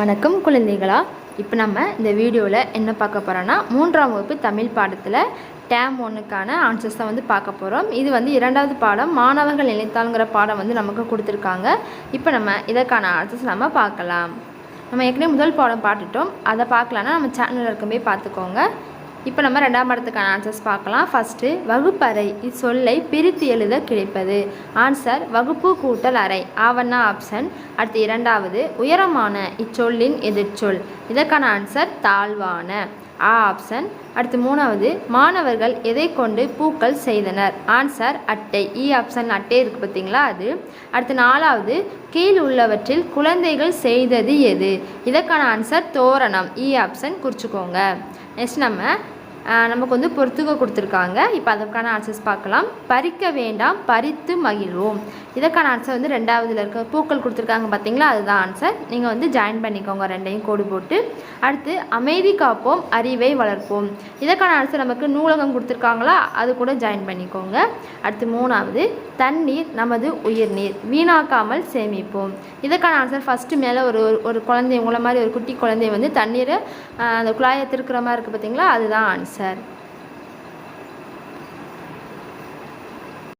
வணக்கம் குழந்தைகளா. இப்போ நம்ம இந்த வீடியோவில் என்ன பார்க்க போகிறோன்னா மூன்றாம் வகுப்பு தமிழ் பாடத்தில் டேம் ஒன்றுக்கான ஆன்சர்ஸ் தான் வந்து பார்க்க போகிறோம் இது வந்து இரண்டாவது பாடம் மாணவர்கள் நினைத்தாளுங்கிற பாடம் வந்து நமக்கு கொடுத்துருக்காங்க. இப்போ நம்ம இதற்கான ஆன்சர்ஸ் நம்ம பார்க்கலாம். நம்ம ஏற்கனவே முதல் பாடம் பார்த்துட்டோம். அதை பார்க்கலான்னா நம்ம சேனலில் இருக்கமே பார்த்துக்கோங்க. இப்போ நம்ம ரெண்டாம் படத்துக்கான ஆன்சர்ஸ் பார்க்கலாம். ஃபஸ்ட்டு வகுப்பறை இச்சொல்லை பிரித்து எழுத கிடைப்பது. ஆன்சர் வகுப்பு கூட்டல் அறை. ஆவண்ணா ஆப்ஷன் அடுத்து இரண்டாவது உயரமான இச்சொல்லின் எதிர்ச்சொல். இதற்கான ஆன்சர் தாழ்வான. ஆ ஆப்ஷன் அடுத்து மூணாவது மாணவர்கள் எதை கொண்டு பூக்கள் செய்தனர்? ஆன்சர் அட்டை. E இ ஆப்ஷன் அட்டை இருக்குது பார்த்தீங்களா அது? அடுத்து நாலாவது கீழ் உள்ளவற்றில் குழந்தைகள் செய்தது எது? இதற்கான ஆன்சர் தோரணம். E இ ஆப்ஷன் குறிச்சிக்கோங்க. நெக்ஸ்ட் நம்ம நமக்கு வந்து பொறுத்துக கொடுத்துருக்காங்க. இப்போ அதற்கான ஆன்சர்ஸ் பார்க்கலாம். பறிக்க வேண்டாம் பறித்து மகிழ்வோம். இதற்கான ஆன்சர் வந்து ரெண்டாவதுல இருக்க பூக்கள் கொடுத்துருக்காங்க பார்த்தீங்களா அதுதான் ஆன்சர் நீங்கள் வந்து ஜாயின் பண்ணிக்கோங்க ரெண்டையும் கோடு போட்டு. அடுத்து அமைதி காப்போம் அறிவை வளர்ப்போம். இதற்கான ஆன்சர் நமக்கு நூலகம் கொடுத்துருக்காங்களா? அது கூட ஜாயின் பண்ணிக்கோங்க. அடுத்து மூணாவது தண்ணீர் நமது உயிர்நீர். வீணாக்காமல் சேமிப்போம். இதற்கான ஆன்சர் ஃபஸ்ட்டு மேலே ஒரு ஒரு- ஒரு குழந்தை உங்களை மாதிரி ஒரு குட்டி குழந்தை வந்து தண்ணீரை அந்த குழாயை திருக்கிற மாதிரி இருக்குது பார்த்தீங்களா அதுதான் ஆன்சர் சார்